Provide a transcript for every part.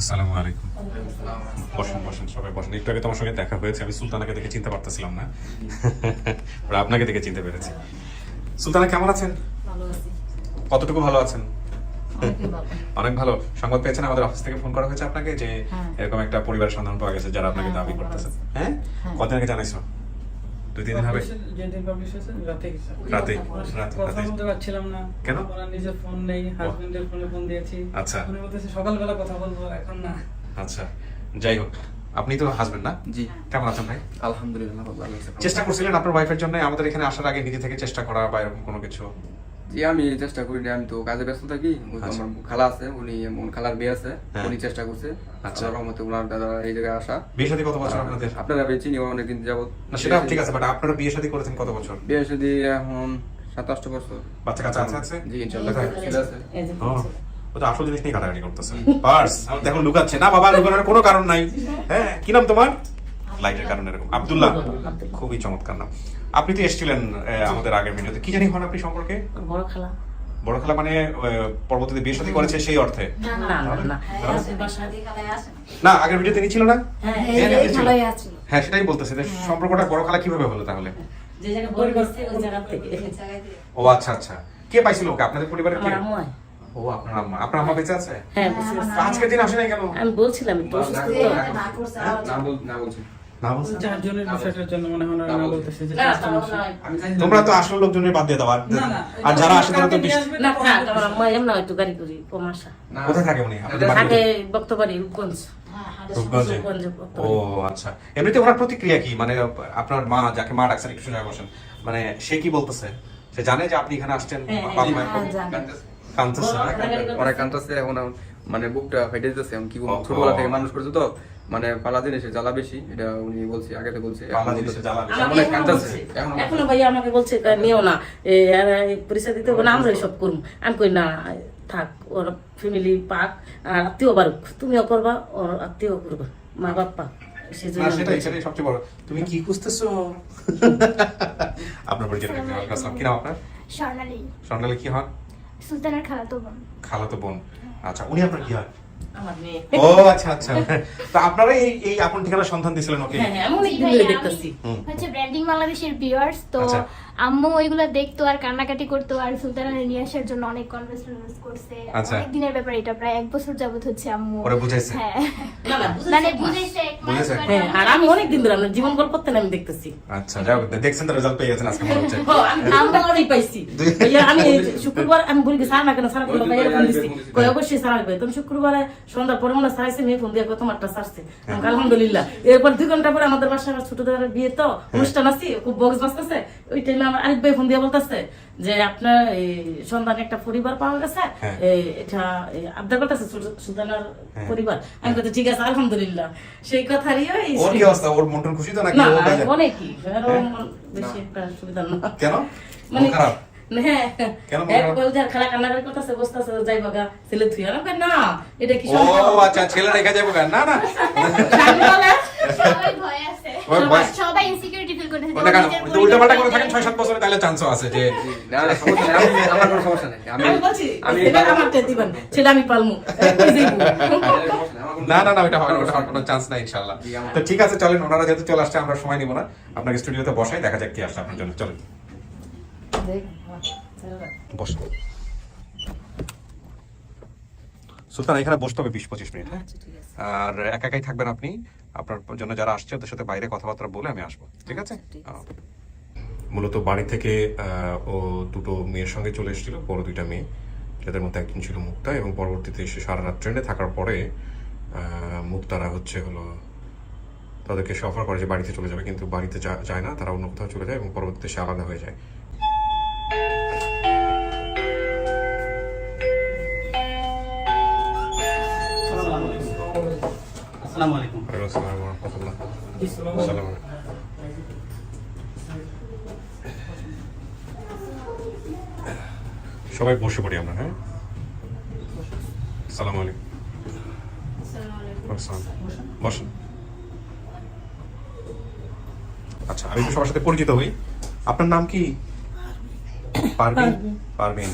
আসসালামু আলাইকুম। বসেন বসেন সবাই বসেন। একটু আগে তোমার সঙ্গে দেখা হয়েছে আমি সুলতানাকে দেখে চিনতে পারতেছিলাম না। আর আপনাকে দেখে চিনতে পেরেছি। সুলতানা কেমন আছেন? কতটুকু ভালো আছেন? অনেক ভালো। সংবাদ পেয়েছেন আমাদের অফিস থেকে ফোন করা হয়েছে আপনাকে যে হ্যাঁ। এরকম একটা পরিবার সন্ধান পাওয়া গেছে যারা আপনাকে হ্যাঁ, দাবি করতেছে। হ্যাঁ? হ্যাঁ। কতদিন আগে জানাইছো? দুই তিন দিন হবে? যেদিন পাবলিশ হয়েছে রাতে রাতে কথা রাতে কথা বলতে পারছিলাম না। কেন? ওনার ফোন নেই হাজবেন্ডের ফোনে ফোন দিয়েছি। আচ্ছা। উনি বলতেছে সকালবেলা কথা বলব এখন না। আচ্ছা যাই হোক আপনি তো হাসবেন না? জি। কেমন আছেন ভাই? আলহামদুলিল্লাহ চেষ্টা করছিলেন আপনার ওয়াইফের জন্য আমাদের এখানে আসার আগে নিজে থেকে চেষ্টা করা বা এরকম কোনো কিছু? জি আমি চেষ্টা করিনি আমি তো কাজে ব্যস্ত থাকি আচ্ছা। আমার খালা আছে উনি খালার বিয়ে আছে হ্যাঁ। উনি চেষ্টা করছে আচ্ছা। রহমতে ওনার দাদা এই জায়গায় আসা। বিয়ে শাদী কত বছর আপনাদের? আপনারা চিনি অনেকদিন যাবত না সেটা ঠিক আছে বাট আপনারা বিয়ে শাদী করেছেন কত বছর? বিয়ে এখন সাতাশটা বছর। বাচ্চা কাচ্চা আছে আছে? জি ইনশাল্লাহ আছে। ও, ও তো আসল জিনিস নিয়ে কাটাকাটি করতেছে। পার্স এখন লুকাচ্ছে। না বাবা লুকানোর কোনো কারণ নাই। হ্যাঁ কি নাম তোমার? লাইটের কারণে এরকম। আব্দুল্লাহ। খুবই চমৎকার নাম। আপনি তো এসেছিলেন আমাদের আগের ভিডিওতে কি জানি হন আপনি সম্পর্কে বড় খেলা বড় খেলা মানে পরবর্তীতে বিয়ে শাদী করেছে সেই অর্থে না না না না আগের ভিডিওতে নিয়ে ছিল না হ্যাঁ হ্যাঁ, হ্যাঁ, হ্যাঁ সেটাই বলতেছে যে সম্পর্কটা বড় খেলা কীভাবে হলো তাহলে যে জায়গা বড় করছে ওই জায়গা থেকে ও আচ্ছা আচ্ছা কে পাইছিল ওকে আপনাদের পরিবারের কে হয়। ও আপনার আম্মা আপনার আম্মা বেঁচে আছে হ্যাঁ আজকের দিন আসে নাই কেন আমি বলছিলাম না বলছে চারজনের বিষয়টার জন্য মনে হয় না, বলতেছে যে তোমরা তো আসল লোকজনের বাদ দিয়ে দাও আর যারা আসে তারা তো কাউকে নিয়ে বেশি- আসবে না না, থাক আমার আম্মা এমন একটু গাড়ি করি কমাসা কোথায় থাকে উনি থাকে বক্তবাড়ি রূপগঞ্জ রূপগঞ্জে? রূপগঞ্জে ও আচ্ছা এমনিতে ওনার প্রতিক্রিয়া কি মানে আপনার মা যাকে মা ডাকছেন একটু শুনে বসেন মানে সে কি বলতেছে সে জানে যে আপনি এখানে আসছেন হ্যাঁ, বাবা মায়ের হ্যাঁ, মানে বুকটা ফেটে যেতেছে কি বলব ছোটবেলা থেকে মানুষ করছে তো মানে পালা দিন এসে জ্বালা বেশি এটা উনি বলছে আগে তো বলছে এখনও ভাইয়া আমাকে বলছে নিও না। পরিচয় দিতে হবে না আমরা সব করব। আমি কই না থাক ওর ফ্যামিলি পাক আর আত্মীয় বারুক। তুমিও করবা ওর আত্মীয় করবা মা বাপ্পা। সেই জন্য না আমি সেটাই বলছি। সেটাই সবচেয়ে বড়। তুমি কি খুঁজতেছো? আপনার পরিচয় দিন, ওয়ালাইকুম আসসালাম। কি নাম আপনার? স্বর্ণালী। স্বর্ণালী কি হন? সুলতানের খালাতো বোন। খালাতো বোন। আচ্ছা উনি আপনার কি হয়? ও আচ্ছা আচ্ছা। তা আপনারা এই এই আপন ঠিকানা সন্ধান দিছিলেন ওকে? হ্যাঁ হ্যাঁ আমি অনেক দিন ধরে দেখতেছি। হুম। ব্র্যান্ডিং বাংলাদেশের ভিউয়ার্স তো আচ্ছা। আম্মু ওইগুলো দেখতো আর কান্নাকাটি করতো আর সুলতানা নিয়ে আসার জন্য অনেক কনভার্সেশন করছে। আচ্ছা। অনেক দিনের ব্যাপার এটা প্রায় এক বছর যাবত হচ্ছে আম্মু। ওরা বুঝাইছে? হ্যাঁ। না না মানে বুঝাইছে এক মাস হ্যাঁ আর আমি অনেক দিন ধরে আপনার জীবন গল্প করতেন আমি দেখতেছি। আচ্ছা যাও দেখছেন তো রেজাল্ট পেয়ে গেছেন আজকে মনে হচ্ছে। ও, আমি জীবনটা অনেক পাইছি। ভাইয়া, আমি শুক্রবার আমি বলি কি, স্যার না কেন স্যার করল ভাইয়া ফোন দিছি। কই অবশ্যই স্যার আসবে। তুমি শুক্রবারে সন্ধ্যার পরে মনে হয় স্যার এসে মেয়ে ফোন দিয়ে কত তোমারটা সারছে আলহামদুলিল্লাহ। এরপর দুই ঘণ্টা পরে আমাদের বাসায় আমার ছোট দাদার বিয়ে তো অনুষ্ঠান আছে খুব বক্স বাজতেছে। ওই টাইমে আমার আরেক ভাই ফোন দিয়ে বলতেছে যে আপনার এই সন্ধানে একটা পরিবার পাওয়া গেছে। হ্যাঁ। এটা আবদার করতেছে সুলতানার হ্যাঁ। পরিবার। আমি বলতে ঠিক আছে আলহামদুলিল্লাহ। সেই কথারই ওই ওর কি অবস্থা? ওর মন খুশি তো নাকি? না ও বাজে? অনেকই। আরও বেশি একটা সুবিধা না। কেন? মানে হ্যাঁ। না এটা কি সম্ভব আচ্ছা ছেলে রেখে যাব না না। সবাই ভয় আছে ওই ভয়- সবাই ইনসিকিউরিটি ফিল করতেছে ওটা কেন? তো উল্টা পাল্টা করে থাকেন ছয় সাত বছরে তাহলে চান্সও আছে যে না না সমস্যা নেই আমার কোনো সমস্যা নেই। আমি আমি বলছি আমি সেটা দিবেন সেটা আমি পালমু। না না না ওটা হবে ওটা কোনো চান্স নাই ইনশাআল্লাহ। তো ঠিক আছে চলেন ওনারা যেহেতু চলে আসছে আমরা সময় নিব না। আপনাকে স্টুডিওতে বসাই দেখা যাক কি আসছে আপনার জন্য। চলেন। সুলতান এখানে বসতে হবে বিশ পঁচিশ মিনিট হ্যাঁ? আচ্ছা। আর একা একাই থাকবেন আপনি। আপনার জন্য যারা আসছে ওদের সাথে বাইরে কথাবার্তা বলে আমি আসব। ঠিক আছে? মূলত বাড়ি থেকে ও দুটো মেয়ের সঙ্গে চলে এসেছিল বড় দুইটা মেয়ে যাদের মধ্যে একজন ছিল মুক্তা এবং পরবর্তীতে সে সারা রাত ট্রেনে থাকার পরে মুক্তারা হচ্ছে হলো তাদেরকে সে অফার করে যে বাড়িতে চলে যাবে কিন্তু বাড়িতে যায় না তারা অন্য কোথাও চলে যায় এবং পরবর্তীতে সে আলাদা হয়ে যায়। আসসালামু আলাইকুম। সবাই বসে পড়ি আমরা হ্যাঁ? সালাম আলাইকুম। আসসালাম। বসেন। আচ্ছা আমি সবার সাথে পরিচিত হই। আপনার নাম কি? পারভিন? পারভিন।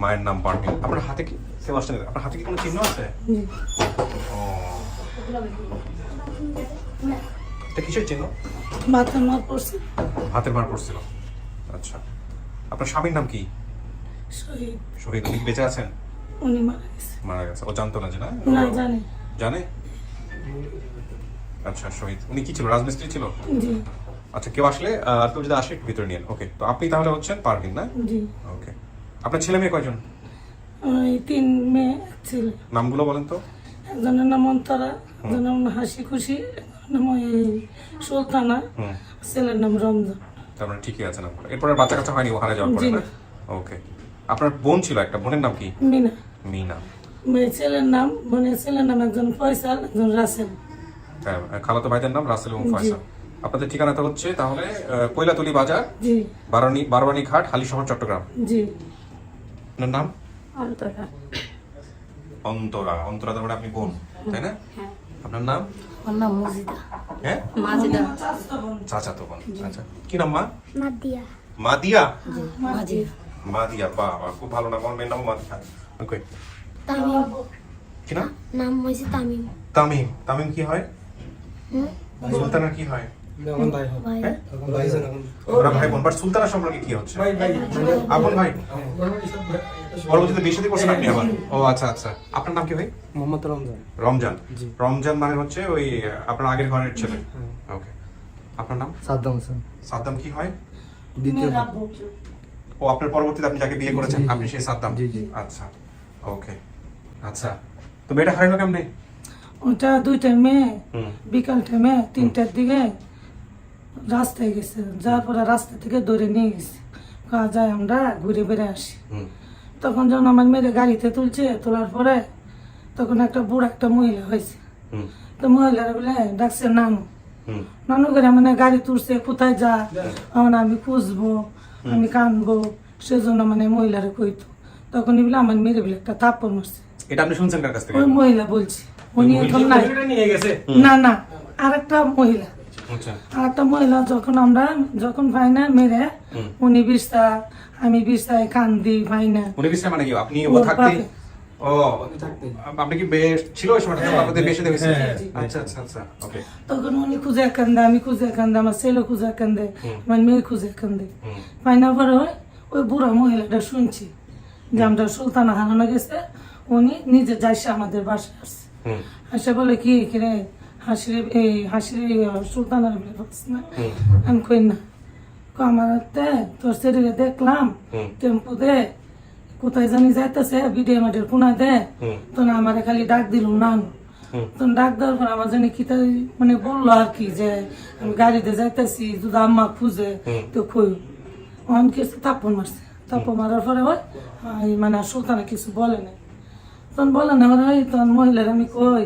মায়ের নাম পারভিন। আপনার হাতে কি সেবাস্টান আপনার হাতে কি কোনো চিহ্ন আছে? এটা কিসের চিহ্ন? মাথা মার পড়ছে। হাতের মার পড়ছিল। আচ্ছা। আপনার স্বামীর নাম কি? শহীদ। শহীদ উনি কি বেঁচে আছেন? উনি মারা গেছে। মারা গেছে। ও জানতো না যে না? না জানি। জানে? আচ্ছা শহীদ। উনি কি ছিল? রাজমিস্ত্রি ছিল? জি। আচ্ছা কেউ আসলে আহ, কেউ যদি আসে একটু ভিতরে নিন। ওকে তো আপনি তাহলে হচ্ছেন পারভিন না? জি। ওকে আপনার ছেলে মেয়ে কয়জন? ওই তিন মেয়ে এক ছেলে। নামগুলো বলেন তো। একজনের নাম অন্তরা একজনের নাম হাসি খুশি নাম ওই সুলতানা ছেলের নাম রমজান। তার মানে ঠিকই আছে নামগুলো। এরপর বাচ্চা কাচ্চা হয়নি ও হারা যাওয়ার পরে না। না। ওকে আপনার বোন ছিল একটা বোনের নাম কি? মিনা। মিনা। মেয়ে ছেলের নাম বোনের ছেলের নাম একজন ফয়সাল একজন রাসেল। হ্যাঁ, খালাতো ভাইদের নাম রাসেল এবং। ফয়সাল। আপনাদের ঠিকানাটা হচ্ছে তাহলে কৈলাতলি বাজার জি। বারানি বারবানি ঘাট হালি শহর চট্টগ্রাম। জি। আপনার নাম? অন্তরা। অন্তরা। অন্তরা তার মানে আপনি বোন তাই না? আপনার নাম? ওর নাম মজিদা। হ্যাঁ? মাজিদা। চাচা তো বোন। আচ্ছা কি নাম মা? মাদিয়া। মাদিয়া? মাজি মাদিয়া। বাহ বাহ খুব ভালো নাম। আমার মেয়ের নামও মাদিয়া। ওকে তামিম। কি নাম? নাম হয়েছে তামিম। তামিম। তামিম কি হয়? সুলতানার কি হয়? ভাই হ্যাঁ? ওরা ভাই বোন বাট সুলতানা সম্পর্কে কি হচ্ছে? আপন ভাই? পরবর্তীতে বিয়ে শাদী করছেন আপনি আবার? ও আচ্ছা আচ্ছা। আপনার নাম কি ভাই? মোহাম্মদ রমজান। রমজান। রমজান মানে হচ্ছে ওই আপনার আগের ঘরের ছেলে। ওকে। আপনার নাম? সাদ্দাম হোসেন। সাদ্দাম কি হয়? দ্বিতীয় ও আপনার পরবর্তীতে আপনি যাকে বিয়ে করেছেন আপনি সেই সাদ্দাম? জি, জি। আচ্ছা ওকে। আচ্ছা। তো মেয়েটা হারাইলো কেমনে? ওটা দুইটা মেয়ে হুম। বিকাল টাইমে তিনটার দিকে রাস্তায় গেছে। যাওয়ার পরে রাস্তা থেকে ধরে নিয়ে গেছে। কাজ যায় আমরা ঘুরে বেড়ে আসি। হুম। তখন যখন আমার মেয়ের গাড়িতে তুলছে তোলার পরে তখন একটা বুড়া একটা মহিলা হয়েছে। তো মহিলারা বলে ডাকছে নানু। নানু করে মানে গাড়ি তুলছে কোথায় যা? এখন আমি খুঁজবো আমি কানবো সেজন্য মানে মহিলারা কইতো। তখন বলে আমার মেয়ের বলে একটা তাপ্পর মারছে। এটা আপনি শুনছেন কার কাছ থেকে? ওই মহিলা বলছে। উনি এখন নাই। না না আর একটা মহিলা। আর একটা মহিলা যখন আমরা যখন পাই না মেরে উনি বিস্তা আমি বিস্তায় কান্দি পাই না উনি মানে কি? আপনি ও থাকতে আপনাদের বেশি দেখেছেন আচ্ছা আচ্ছা আচ্ছা তখন উনি খুঁজে কান্দে আমি খুঁজে কান্দে আমার ছেলে খুঁজে কান্দে আমার মেয়ে খুঁজে কান্দে। পরে ওই ওই বুড়া মহিলাটা শুনছি যে আমরা সুলতানা হারানো গেছে উনি নিজে যাইছে আমাদের বাসায় আসছে। আসে বলে কি কিরে হাসিরে এই হাসিরে সুলতানার বলে বলছিস না আমি কই না আমার তোর শরীরে দেখলাম টেম্পু দে কোথায় জানি যাইতেছে ভিডিও মাঠের কোনা দে হুম। তো না আমার খালি ডাক দিল নান হুম। তো ডাক দেওয়ার পর আমার জানি কি তাই মানে বলল আর কি যে আমি গাড়িতে যাইতেছি যদি আম্মা খুঁজে তো কই অন কিছু তাপ্পর মারছে তাপ্পর মারার পরে হয় এই মানে সুলতানা কিছু বলে না তখন বলে না ওই তখন মহিলার আমি কই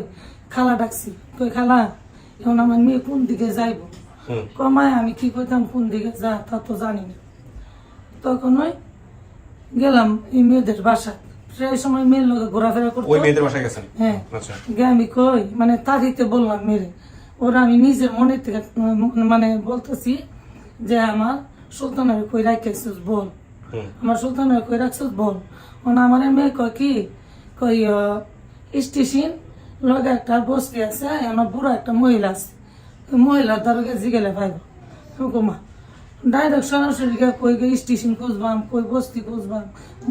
খালা ডাকছি কই খালা এখন আমার মেয়ে কোন দিকে যাইব? কমায় আমি কি করতাম কোন দিকে যা তা তো জানি না। তখন ওই গেলাম এই মেয়েদের বাসা প্রায় সময় মেয়ের লোকে ঘোরাফেরা করতো। ওই মেয়েদের বাসায় গেছেন? হ্যাঁ। আচ্ছা। গিয়ে আমি কই মানে তারিতে বললাম মেরে ওরা আমি নিজের মনের থেকে মানে বলতেছি যে আমার সুলতানের কই রাখিস বল। আমার সুলতানের কই রাখছিস বল। ওনা আমার মেয়ে কয় কি কই স্টেশন লগে একটা বস্তি আছে আমার বুড়ো একটা মহিলা আছে। মহিলার দ্বারা জিগেলে ভাই হুকুমা ডাইরেক্ট সরাসরি কই গে স্টেশন খুঁজবাম কই বস্তি খুঁজবাম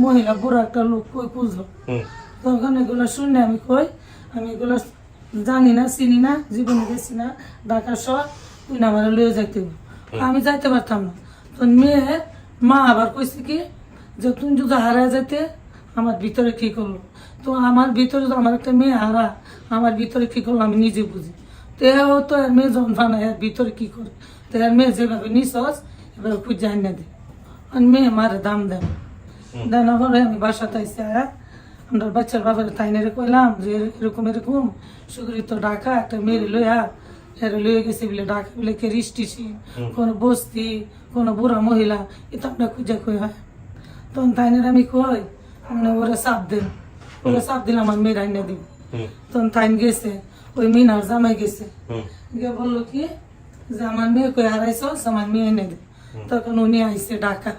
মহিলা বুড়ো একটা লোক কই খুঁজবাম হুম। তখন এগুলো শুনে আমি কই আমি এগুলো জানি না চিনি না জীবনে গেছি না ঢাকা শহর তুই না আমার লয়ে যাইতে। আমি যাইতে পারতাম না। তো মেয়ে মা আবার কইছে কি যে তুমি যদি হারায় যেতে আমার ভিতরে কি করল? তো আমার ভিতরে তো আমার একটা মেয়ে হারা। আমার ভিতরে কি করল আমি নিজে বুঝি। তো এও তো এর মেয়ে যখন বানায় এর ভিতরে কি করে? তো এর মেয়ে যেভাবে নিঃশ্বাস এভাবে খুঁজে আইনা দেয়। আর মেয়ে মারে দাম দেয় দেন পরে আমি বাসাতে আইসি আয়া আমরা বাচ্চার বাবার তাইনারে কইলাম যে এরকম এরকম। সুগরি তো ডাকা একটা মেয়ে লইয়া এর লইয়া গেছে বলে ডাকা বলে কে রিস্টিছি কোনো বস্তি কোনো বুড়া মহিলা এটা আমরা খুঁজে কই হয়। তখন তাইনারে আমি কই আপনি ওরা চাপ দেন। ওরা চাপ দিলে আমার মেয়ের আইনা দিব। হুম তখন তাইন গেছে ওই মিনার জামাই গেছে। গিয়ে বলল কি যে আমার মেয়ে কই হারাইছ? আমার মেয়ে এনে দে। তখন উনি আইসে ডাকা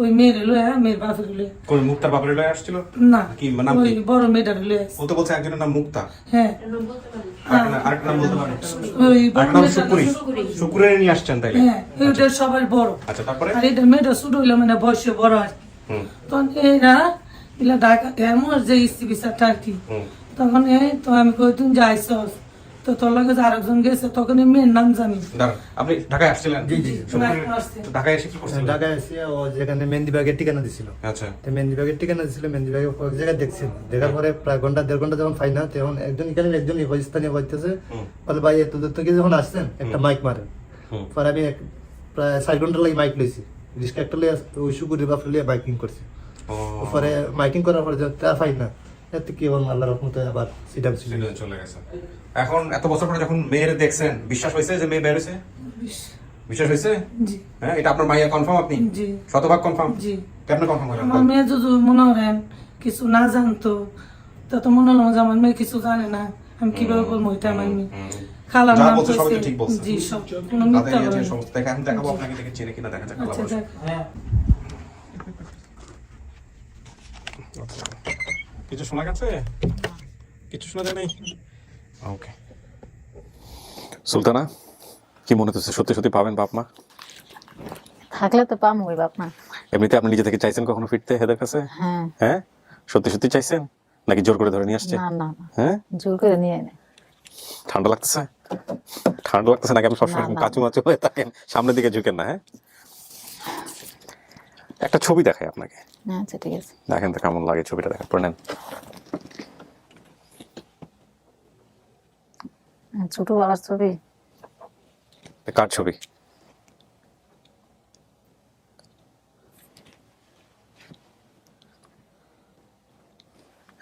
ওই মেয়ের লয়ে মেয়ের বাপের লয়ে। কোন মুক্তার বাপের লয়ে আসছিল? না কি নাম ওই বড় মেয়েটার লয়ে। ও তো বলছে একজনের নাম মুক্তা। হ্যাঁ। নাম বলতে ওই বড় নাম শুকুরি শুকুরে নিয়ে আসছেন তাইলে? হ্যাঁ এটা সবার বড়। আচ্ছা তারপরে? আর এটা মেয়েটা ছোট হইল মানে বয়সে বড় আর তখন এরা এলা ঢাকা এমন যে ইস্তি বিচারটা আর কি। তখন এই তো আমি কই তুমি যাইছ তো তোর লগে যে আরেকজন গেছে তখন মেয়ের নাম জানি। আপনি ঢাকায় আসছিলেন? জি, জি। ঢাকায় তো ঢাকায় এসে কি করছিলেন ঢাকায় এসে ও যেখানে মেহেন্দিবাগের ঠিকানা দিছিল। আচ্ছা। তো মেহেন্দিবাগের ঠিকানা দিছিল মেহেন্দিবাগে এক জায়গায় দেখছিল। দেখার পরে প্রায় ঘণ্টা দেড় ঘণ্টা যখন পাই না তখন একজন এখানে একজন স্থানীয় বলতেছে বলে ভাই এত দূর থেকে যখন আসছেন একটা মাইক মারেন। পরে আমি প্রায় চার ঘণ্টা লাগে মাইক লইছি। রিক্সা একটা লিয়ে ওই শুকুরের বাপরে লিয়ে বাইকিং করছি। ও। পরে মাইকিং করার পরে যখন তা পাই না। এত কি বলব আল্লাহ রহমতে আবার ছিল চলে গেছে। এখন এত বছর পরে যখন মেয়ের দেখছেন বিশ্বাস হয়েছে যে মেয়ে বেরোছে বিশ্বাস। হয়েছে? হ্যাঁ এটা আপনার মাইয়া কনফার্ম আপনি? শতভাগ কনফার্ম জি। কেমন কনফার্ম হলেন আমার মেয়ে যদি মনে করেন কিছু না জানতো তা তো মনে হলো যে আমার মেয়ে কিছু জানে না। আমি কীভাবে বলব এটা আমার মেয়ে? বলছে সবই ঠিক বলছে। জি সব কোনো মিথ্যা বলে সমস্ত দেখে আমি দেখাবো আপনাকে দেখে চিনে কিনা দেখা যাক আল্লাহ আচ্ছা ভরসা। দেখ কিছু শোনা গেছে? কিছু শোনা যায় নাই ওকে সুলতানা কি মনে হচ্ছে? সত্যি সত্যি পাবেন বাপ মা? থাকলে তো পাম ওই বাপ মা। এমনিতে আপনি নিজে থেকে চাইছেন কখনো ফিরতে হেদের কাছে? হ্যাঁ। হ্যাঁ? সত্যি সত্যি চাইছেন? নাকি জোর করে ধরে নিয়ে আসছে? না না হ্যাঁ? জোর করে নিয়ে নে ঠান্ডা লাগতেছে? ঠান্ডা লাগতেছে নাকি? আপনি সবসময় কাচু মাচু হয়ে থাকেন। সামনের দিকে ঝুঁকেন না হ্যাঁ? একটা ছবি দেখাই আপনাকে। আচ্ছা ঠিক আছে। দেখেন তো কেমন লাগে ছবিটা দেখা পড়ে নেন। ছোটবেলার ছবি? কার ছবি?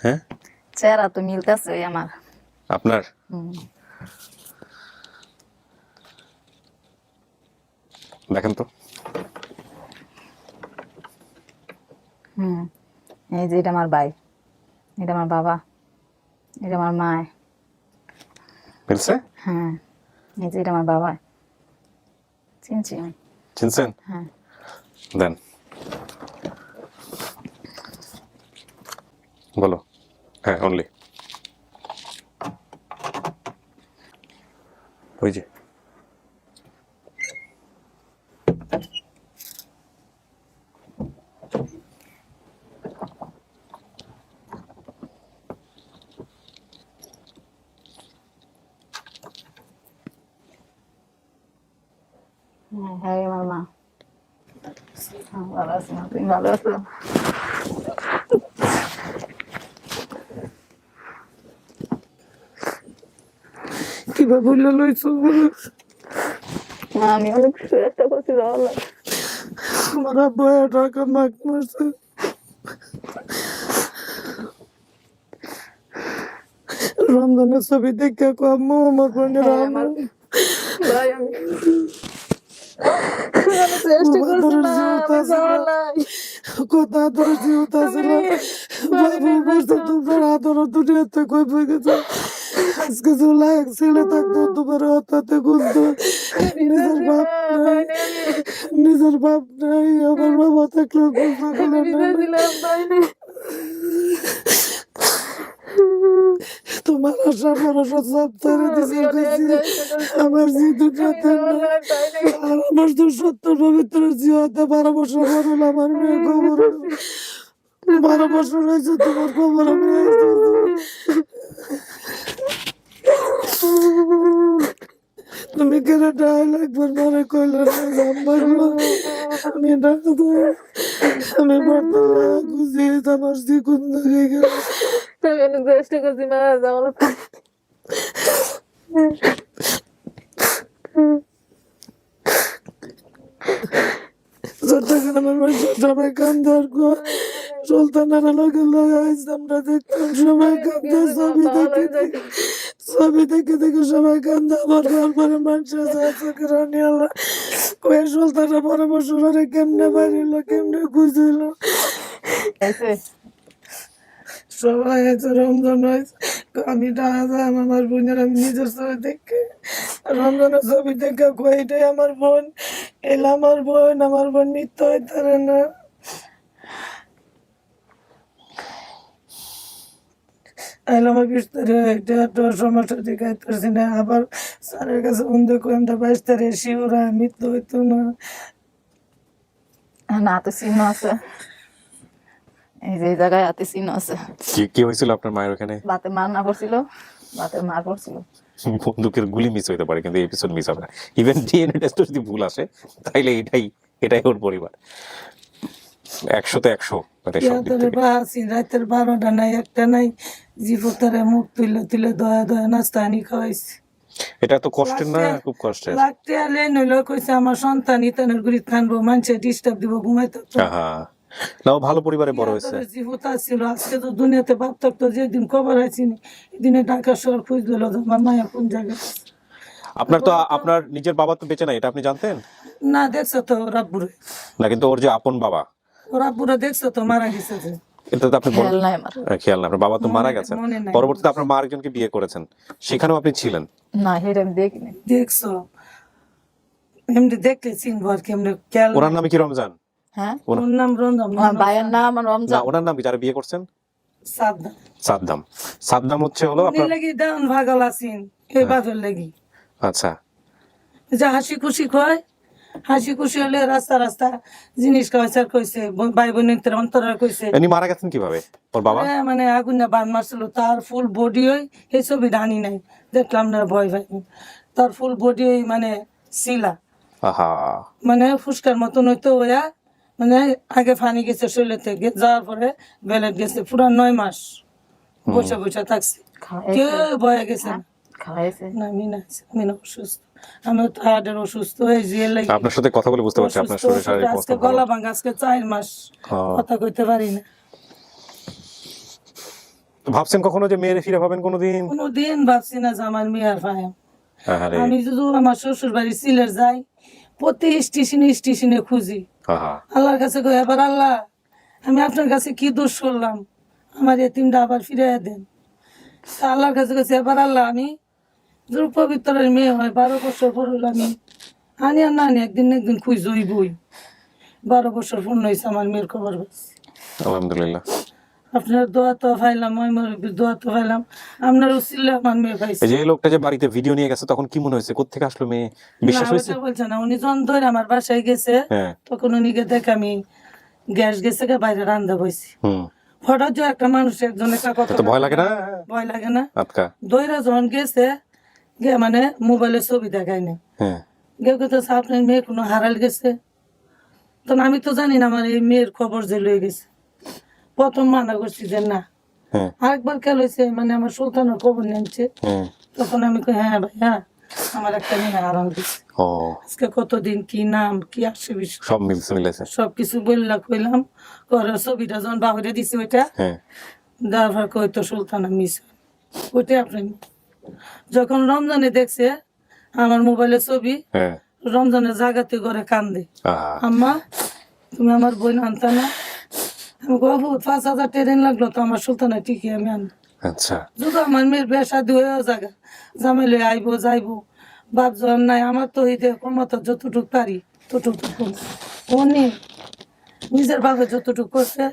হ্যাঁ? চেহারা তো মিলতেছে আমার। আপনার। দেখেন তো। হুম এই যে এটা আমার ভাই এটা আমার বাবা এটা আমার মা মিলছে হ্যাঁ এই যে এটা আমার বাবা। চিনছি আমি। চিনছেন? হ্যাঁ। দেন। বলো। হ্যাঁ অনলি ওই যে। হ্যাঁ আমার মা ভালো আছি তুমি ভালো আছো? কীভাবে বললে লইছো? আমি অনেক চেষ্টা করছি লাগে। আমার আব্বা টাকা মাক মারছে। রমজানের ছবি দেখে আম্মু আমার বোনের হ্যাঁ, ভাই আমি জীবিত তোমার আদর কই গেছে। আজকে এক ছেলে থাকতো তোমার হতাতে গুনতো। নিজের বাপ নাই। নিজের বাপ নাই আমার বাবা ছিলাম না? তোমার আশা ভরসা সব ছেড়ে দিছে গেছি আমার জি দুটাতে আর আমার তো পবিত্র জিওতে বারো বছর হল আমার মেয়ে খবর। বারো বছর হয়েছে তোমার খবর আমি তুমি কেন ডাইল একবার মনে করলে আমি ডাকতে আমি বর্তমানে আমার জীবন দেখে গেল। আমি অনেক চেষ্টা করছি মা যাওয়ার লাগে চট্টগ্রামের মানুষ সবাই ছবি দেখে দেখে সবাই রানি কেমনে বাড়িল কেমনে খুঁজিল সবাই আছে রমজান আমি ডাহাজাম আমার বোনের, আমি নিজের ছবি দেখে। রমজানের ছবি দেখে কয়েটাই আমার বোন। এলা আমার বোন আমার বোন মৃত্যু হইতে না। না। আবার স্যারের কাছে বন্ধু কয়েকটা বাইশ তারিখ শিওরা মৃত্যু হইতো না। না, তো সিনেমা আছে। এই যে জায়গায় হাতে চিহ্ন আছে কি কি হয়েছিল আপনার মায়ের ওখানে? বাতে মার না পড়ছিল বাতে মার পড়ছিল। বন্দুকের গুলি মিস হইতে পারে কিন্তু এপিসোড মিস হবে না। ইভেন ডিএনএ টেস্টও যদি ভুল আসে তাইলে এটাই এটাই ওর পরিবার। একশোতে একশো মানে রাতের বারোটা নাই একটা নাই জীবতারে মুখ তুলে তুলে দয়া দয়া নাস্তা আনি খাওয়াইছি। এটা তো কষ্টের না খুব কষ্টের। লাগতে আলে নইলে কইছে আমার সন্তান ইতানের গুড়ি খানবো মানুষে ডিস্টার্ব দিব ঘুমাইতে না ও ভালো পরিবারে বড় হয়েছে। জীবতা ছিল? আজকে তো দুনিয়াতে বাপ থাকতো যেদিন এদিনে ঢাকা শহর খুঁজ দিল আমার মায়া কোন জায়গায় আপনার তো আপনার নিজের বাবা তো বেঁচে নাই এটা আপনি জানতেন? না দেখছ তো রাব্বুরে না কিন্তু ওর যে আপন বাবা। ওরা পুরো দেখছ তো মারা গেছে যে। এটা তো আপনি খেয়াল নাই আমার। খেয়াল না আপনার বাবা তো মারা নাই, গেছেন। পরবর্তীতে আপনার মা একজনকে বিয়ে করেছেন। সেখানেও আপনি ছিলেন? না সেটা আমি দেখিনি। দেখছ এমনি দেখলে চিনবো আর কি এমনি খেয়াল ওনার নামে কি রমজান? হ্যাঁ? ওর নাম রঞ্জন আমার ভাইয়ের নাম রমজান। ওনার নাম কি যারা বিয়ে করছেন? সাবধান সাদ্দাম। সাদ্দাম হচ্ছে হলো আপনার লাগি দাউন ভাগল আছেন এই বাপের লাগি। আচ্ছা। যে হাসি খুশি কয় হাসি খুশি হলে রাস্তা রাস্তা জিনিস খাওয়াইছে কইছে ভাই বোনের অন্তরা কইছে। এমনি মারা গেছেন কীভাবে? ওর বাবা? হ্যাঁ, মানে আগুন না বান মারছিল তার ফুল বডি ওই এই ছবি রানি নাই। দেখলাম না ভয় ভাই তার ফুল বডি ওই মানে শিলা। আহা। মানে ফুসকার মতন হইতো ওয়া মানে আগে ফানি গেছে শরীরেতে গে- যাওয়ার পরে বেলেট গেছে পুরা নয় মাস বসে বসে থাকছে? কেউ ভয়ে গেছে না। খাওয়াইছে। না আমি না আমি না অসুস্থ। আমি তো হার্টের অসুস্থ এই যে লাগি আপনার সাথে কথা বলে বুঝতে পারছি আপনার শরীর শারীরিক অবস্থা গলা ভাঙা আজকে চার মাস। হ্যাঁ। কথা কইতে পারি না। ভাবছেন কখনো যে মেয়েরে ফিরে পাবেন কোনোদিন? কোনোদিন ভাবছি না যে আমার মেয়ে আর ভাই আমি যদি আমার শ্বশুর বাড়ি সিলেট যাই প্রতি স্টেশনে স্টেশনে খুঁজি। আল্লাহর কাছে কই এবার আল্লাহ আমি আপনার কাছে কি দোষ করলাম? আমার এতিমটা আবার ফিরে দেন। আল্লাহর কাছে কাছে এবার আল্লাহ আমি পবিত্রের মেয়ে হয় বারো বছর পর হইল আমি আনি আর না আনি একদিন না একদিন খুঁজ বই বারো বছর পূর্ণ হয়েছে আমার মেয়ের খবর আলহামদুলিল্লাহ। আপনার দোয়া তো পাইলাম মই মুরব্বীর দোয়া তো পাইলাম। আপনার আমার মেয়ে পাইছে। যে লোকটা যে বাড়িতে ভিডিও নিয়ে গেছে তখন কি মনে হয়েছে? কোথেকে আসলো মেয়ে? বিশ্বাস হয়েছে? বলছে না উনি যখন ধরে আমার বাসায় গেছে হ্যাঁ। তখন উনিকে দেখে আমি গ্যাস গেছে বাইরে রান্ধা বইছি। হুম। হঠাৎ যে একটা মানুষ একজন একটা কথা ভয় লাগে না? ভয় লাগে না। দইরা যখন গেছে গে মানে মোবাইলে ছবি দেখায় না হ্যাঁ। গে কথা আপনার মেয়ে কোনো হারাল গেছে? তখন আমি তো জানি না আমার এই মেয়ের খবর যে লয়ে গেছে। প্রথম মানা করছি যে না। হ্যাঁ। আরেকবার খেল হয়েছে মানে আমার সুলতানের খবর নিচ্ছে হ্যাঁ। তখন আমি কই হ্যাঁ ভাই হ্যাঁ আমার একটা মেয়ে গেছে ও। আজকে কতদিন কি নাম কি আসে সব মিলছে মিলেছে সবকিছু বললা কইলাম করে ছবিটা যখন বাহুরে দিছি ওইটা হ্যাঁ। কই তো সুলতানা মিস ওইটাই আপনি যখন রমজানে দেখছে আমার মোবাইলে ছবি রমজানের জায়গাতে করে কান্দে। আম্মা তুমি আমার বই আনতা না? আমি বাবু পাঁচ হাজার ট্রেন লাগল তো আমার সুলতানা ঠিকই আমি আনব। আচ্ছা। যদি আমার মেয়ের জায়গা জামাইলে আইবো যাইবো। বাপ জন নাই আমার তো কমত যতটুক পারি ততটুকু উনি নিজের ভাবে যতটুকু করছে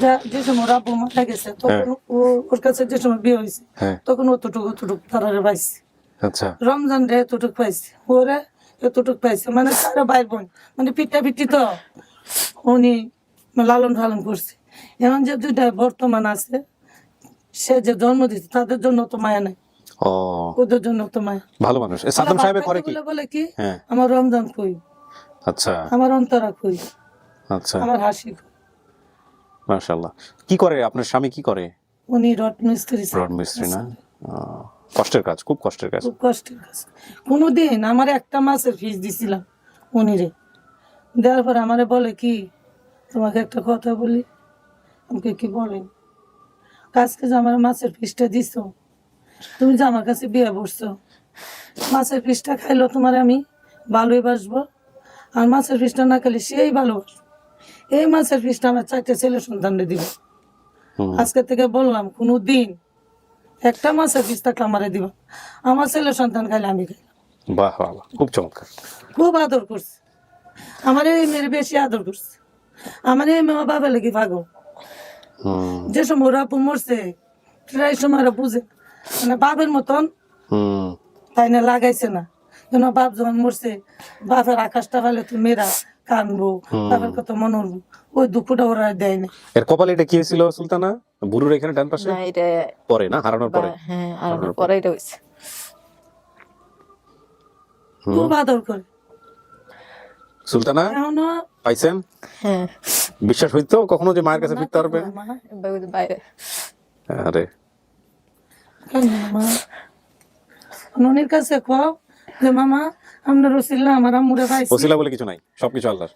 যা- সময় রাব্বু মারা গেছে তখন ও ওর কাছে যে সময় বিয়ে হয়েছে হ্যাঁ। তখন অতটুকু অতটুকু তারারে পাইছে। আচ্ছা। রমজান রে এতটুক পাইছে ওরে এতটুক পাইছে মানে তারা ভাই বোন মানে পিঠা পিঠি তো। উনি লালন পালন করছে। এখন যে দুইটা বর্তমান আছে সে যে জন্ম দিচ্ছে তাদের জন্য তো মায়া নাই। ও। ওদের জন্য তো মায়া। ভালো মানুষ। সাদ্দাম সাহেব করে কি? বলে কি হ্যাঁ। আমার রমজান কই? আচ্ছা। আমার অন্তরা কই? আচ্ছা। আমার হাসি কই? মাশাআল্লাহ। কি করে? আপনার স্বামী কি করে? উনি রট মিস্ত্রি। রড মিস্ত্রি না? কষ্টের কাজ খুব কষ্টের কাজ। খুব কষ্টের কাজ। কোনোদিন আমার একটা মাসের ফিস দিছিলাম উনি রে দেওয়ার পর আমারে বলে কি তোমাকে একটা কথা বলি আমাকে কি বলেন? কাজকে যে আমার মাছের ফিসটা দিছো তুমি যে আমার কাছে বিয়ে বসছো মাছের পিসটা খাইলো তোমার আমি ভালোই বাসবো আর মাছের পিসটা না খেলে সেই ভালোবাসবো এই মাছের ফিসটা আমার চারটে ছেলে সন্তানরে দিব। আজকে থেকে বললাম কোনো দিন একটা মাছের ফিস থাকলে আমারে দিব। আমার ছেলে সন্তান খাইলে আমি খাই বাহ বাহ বাহ, খুব চমৎকার। খুব আদর করছে। আমার এই মেয়ের বেশি আদর করছে। আমার এই মেয়ে বাবা লেগে পাগল। যে সময় ওরা আপু মরছে প্রায় সময় ওরা বুঝে। মানে বাপের মতন। তাই না লাগাইছে না। যেন বাপ যখন মরছে বাপের আকাশটা ফেলে তুমি মেয়েরা কানবো বাপের কথা মনে হব ওই দুঃখটা ওরা আর দেয় না। এর কপালে এটা কি হয়েছিল সুলতানা? বুড়ুর এখানে ডান পাশে? না এটা পরে না? হারানোর পরে? হ্যাঁ আর পরে এটা হয়েছে। খুব আদর করে। সুলতানা পাইছেন হ্যাঁ বিশ্বাস হইতো কখনো যে মায়ের কাছে ফিরতে পারবে বাইরে আরে কান্দে না মা ননির কাছে খাও যে মামা আমরা রসিল্লা আমার আম্মুরে পাইছি ওসিলা বলে কিছু নাই সবকিছু আল্লাহর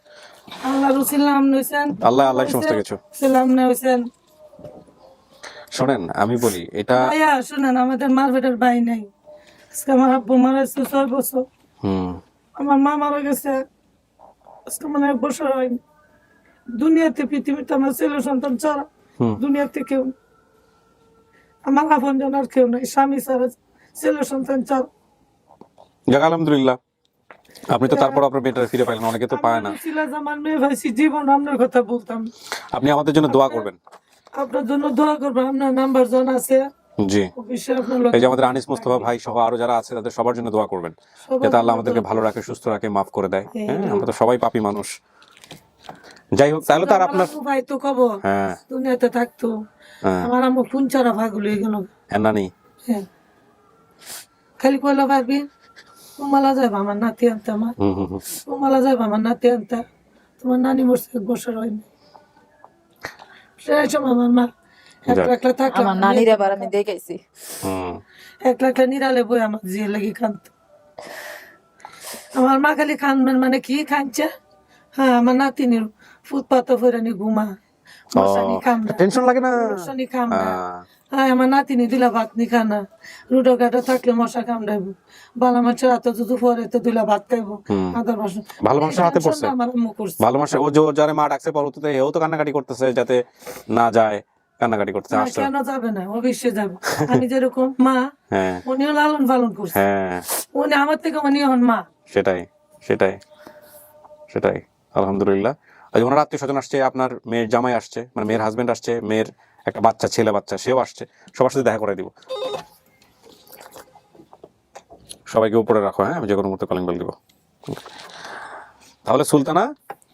আল্লাহ রসিল্লা আমনে হইছেন আল্লাহ আল্লাহ সমস্ত কিছু রসিল্লা আমনে হইছেন শোনেন আমি বলি এটা ভাইয়া শুনেন আমাদের মার বেটার ভাই নাই আজকে আমার আব্বু মারা গেছে ছয় বছর হুম আমার মা মারা গেছে আজকে মানে এক বছর হয়নি। দুনিয়াতে পৃথিবীতে আমার ছেলে সন্তান ছাড়া দুনিয়াতে কেউ আমার আপন জন আর কেউ নাই স্বামী ছাড়া ছেলে সন্তান ছাড়া। যাক আলহামদুলিল্লাহ। আপনি তো তারপর আপনার বেটার ফিরে পেলেন অনেকে তো পায় না। ছিল আমার মেয়ে ভাইছি জীবন আপনার কথা বলতাম। আপনি আমাদের জন্য দোয়া করবেন। আপনার জন্য দোয়া করবেন আপনার নাম্বার জন আছে। জি। এই যে আমাদের আনিস মুস্তফা ভাই সহ আরও যারা আছে তাদের সবার জন্য দোয়া করবেন। যাতে আল্লাহ আমাদেরকে ভালো রাখে সুস্থ রাখে মাফ করে দেয়। হ্যাঁ আমরা তো সবাই পাপী মানুষ। যাই হোক তাহলে তার আপনার ভাই তো খবর? হ্যাঁ। দুনিয়াতে থাকতো। হ্যাঁ। আমার কোন চারা ভাগ হয়ে গেল। হ্যাঁ নানি। হ্যাঁ। খালি কয়লা পারবি তোমালা যাইবা আমার নাতি আনতে আমার। হুম হুম হুম। তোমালা যাইবা আমার নাতি আনতে। তোমার নানি মরছে এক বছর হয়নি। সেই সময় আমার মা একলা একলা থাকলে আমার নানির আবার আমি দেখাইছি। একলা একলা নিরালে বই আমার জিয়ে লাগি কান্ত আমার মা খালি কানবেন মানে কি কানছে হ্যাঁ আমার নাতিনির ফুটপাত ফেরানি ঘুমা। টেনশন লাগে না? মশানি কামড়া। হ্যাঁ। আমার নাতিনি দিলা ভাত নি খানা। রুটো কাটা থাকলে মশা কামড়াইব। বালা মাছের হাতে যদি পরে তো দিলা ভাত খাইবো। আদর বাসন। ভালো মানুষের হাতে পড়ছে। ভালো মানুষ ও যে যারা মা ডাকছে পরবর্তীতে এও তো কান্নাকাটি করতেছে যাতে না যায়। কান্নাকাটি করতেছে না, আসছে কেন যাবে না? অবশ্যই যাবে। আমি যেরকম মা হ্যাঁ। উনিও লালন পালন করছে। হ্যাঁ। উনি আমার থেকে উনি এখন মা। সেটাই সেটাই সেটাই। আলহামদুলিল্লাহ। আজ ওনার আত্মীয় স্বজন আসছে আপনার মেয়ের জামাই আসছে মানে মেয়ের হাজবেন্ড আসছে মেয়ের একটা বাচ্চা ছেলে বাচ্চা সেও আসছে। সবার সাথে দেখা করে দিব। সবাইকে উপরে রাখো হ্যাঁ? আমি যে কোনো মুহূর্তে কলিং বেল দিব। তাহলে সুলতানা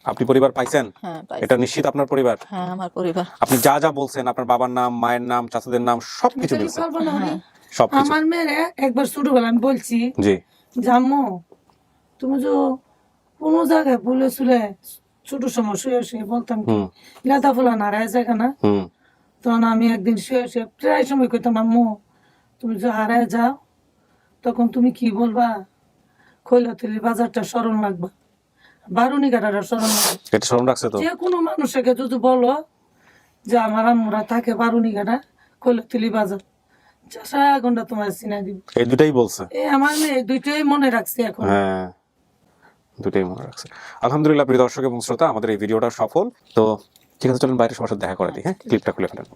আপনি পরিবার পাইছেন? হ্যাঁ এটা নিশ্চিত আপনার পরিবার? হ্যাঁ আমার পরিবার। আপনি যা যা বলছেন আপনার বাবার নাম মায়ের নাম চাচাদের নাম সবকিছু মিলছে কল্পনা সবকিছু। আমার মেয়ের একবার ছোটবেলা আমি বলছি জি। জাম্মু তুমি যে কোনো জায়গায় বলে শুলে ছোট সময় শুয়ে শুয়ে বলতাম কি? গাঁদা ফুলা নাড়ায় জায়গা না? হুম। তখন আমি একদিন শুয়ে শুয়ে প্রায় সময় কইতাম আম্মু তুমি যে হারায় যাও তখন তুমি কি বলবা? খৈলাতলি বাজারটা স্মরণ লাগবা। বারুনি কাটাটা এটা রাখছে তো? যে কোনো মানুষকে যদি বলো যে আমার আম্মুরা থাকে বারুনি কাটা খৈলাতলি বাজার চাষা ঘণ্টা তোমার চিনাই দিব। এই দুটাই বলছে? এই আমার মেয়ে দুইটাই মনে রাখছি এখন। হ্যাঁ দুটাই মনে রাখছে। আলহামদুলিল্লাহ প্রিয় দর্শক এবং শ্রোতা আমাদের এই ভিডিওটা সফল। তো ঠিক আছে চলুন বাইরে সবার সাথে দেখা করে দিই হ্যাঁ? ক্লিপটা খুলে ফেলেন।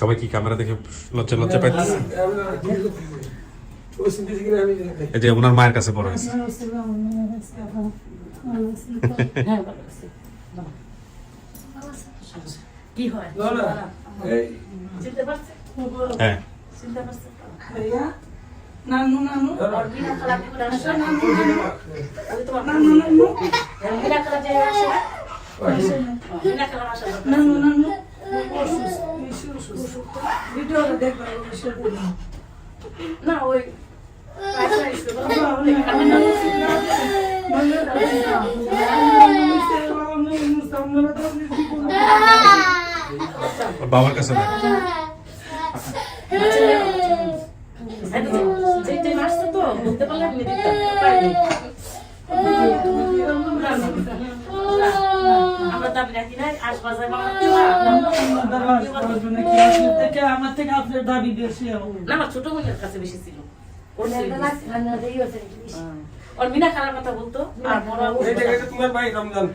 সবাই কি ক্যামেরা দেখে লজ্জা লজ্জা পাইতেছে? এই যে ওনার মায়ের কাছে বড় হয়েছে। হ্যাঁ। কি হয় হ্যাঁ। চিনতে পারছে ভাইয়া, নানু নানু। আর খালা কি করে আসে? ওই তোমার নানু নানু। বিনা খালা যে আসে। না? বিনা খালা আসে না। নানু নানু। অসুস্থ, বেশি অসুস্থ। ভিডিওটা দেখবা অবশ্যই। না ওই বাবার কাছে তো বলতে পারলে আমি দিতাম পারিনি। আমরা দাবি রাখি নাই আশপাশে আমার থেকে আপনার দাবি বেশি না আমার ছোট বোনের কাছে বেশি ছিল ওর থেকে বেশি। হ্যাঁ। ওর মিনা খালার কথা বলতো আর বড় তোমার ভাই রমজান।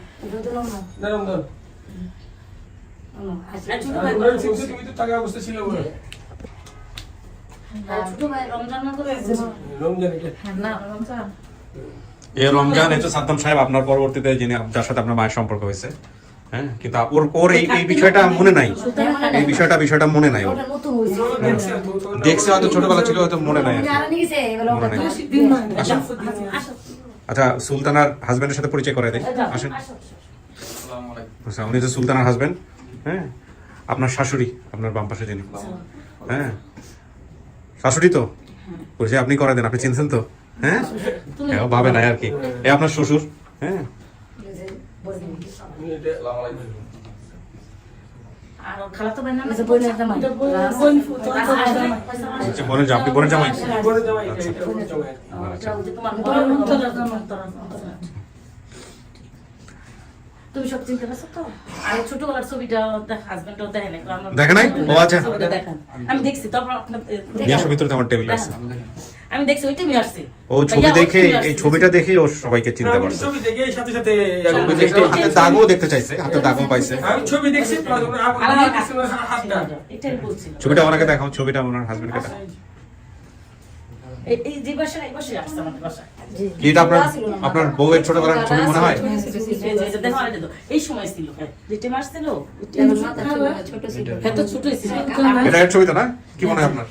তুমি তো টাকা অবস্থা ছিল বলে রমজান এ এই তো সাদ্দাম সাহেব আপনার পরবর্তীতে যিনি যার সাথে আপনার মায়ের সম্পর্ক হয়েছে হ্যাঁ? কিন্তু ওর ওর এই এই বিষয়টা মনে নাই। এই বিষয়টা বিষয়টা মনে নাই ওর। দেখছে হয়তো ছোটবেলা ছিল, হয়তো মনে নাই আচ্ছা সুলতানার হাজবেন্ডের সাথে পরিচয় করে দেয় আসেন। আচ্ছা উনি তো সুলতানার হাজবেন্ড হ্যাঁ? আপনার শাশুড়ি, আপনার বাম পাশে যিনি। হ্যাঁ? শাশুড়ি তো? পরিচয় আপনি করে দেন, আপনি চিনছেন তো? হ্যাঁ? হ্যাঁ ভাবে নাই আর কি। এ আপনার শ্বশুর হ্যাঁ? জামাই তুমি সব চিনতে পারছ তো আর ছোটবেলার ছবিটা হাজবেন্ডও দেখে নাই আমরা দেখে নাই? ও আচ্ছা। আমি দেখছি তারপর আপনার ভিতরে আমার টেবিল আছে আমি দেখছি ওইটা আমি আসছি। ও ছবি দেখে এই ছবিটা দেখে ও সবাইকে চিনতে পারছে। ছবি দেখে সাথে সাথে হাতে দাগও দেখতে চাইছে হাতে দাগও পাইছে। আমি ছবি দেখছি প্লাস আর আমার আমার আমার হাতটা এটাই বলছি। ছবিটা ওনাকে দেখাও ছবিটা ওনার হাজবেন্ডকে দেখাও। এই এই যে বাসায় এই বাসায় আসছে আমাদের বাসায়। কি এটা আপনার আপনার বউয়ের ছোটবেলার ছবি মনে হয়? এই সময় ছিল। ছিল। ছবি তো না? কি মনে হয় আপনার?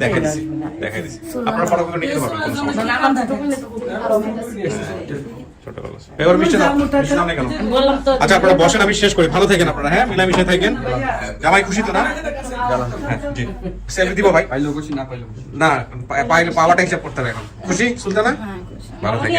দেখাই দিছি দেখাই ফটো নিতে পারবেন ছোট বোনের তো এবার মিষ্টি দাও মিষ্টি না কেন বললাম তো আচ্ছা আপনারা বসেন আমি শেষ করি। ভালো থাকেন আপনারা হ্যাঁ? মিলামিশে থাকেন। জামাই খুশি তো না? হ্যাঁ জি। সেলফি দিব ভাই? পাইলেও খুশি না পাইলেও না পাইলে পাওয়াটা হিসাব করতে হবে এখন। খুশি সুলতানা? ভালো থাকেন।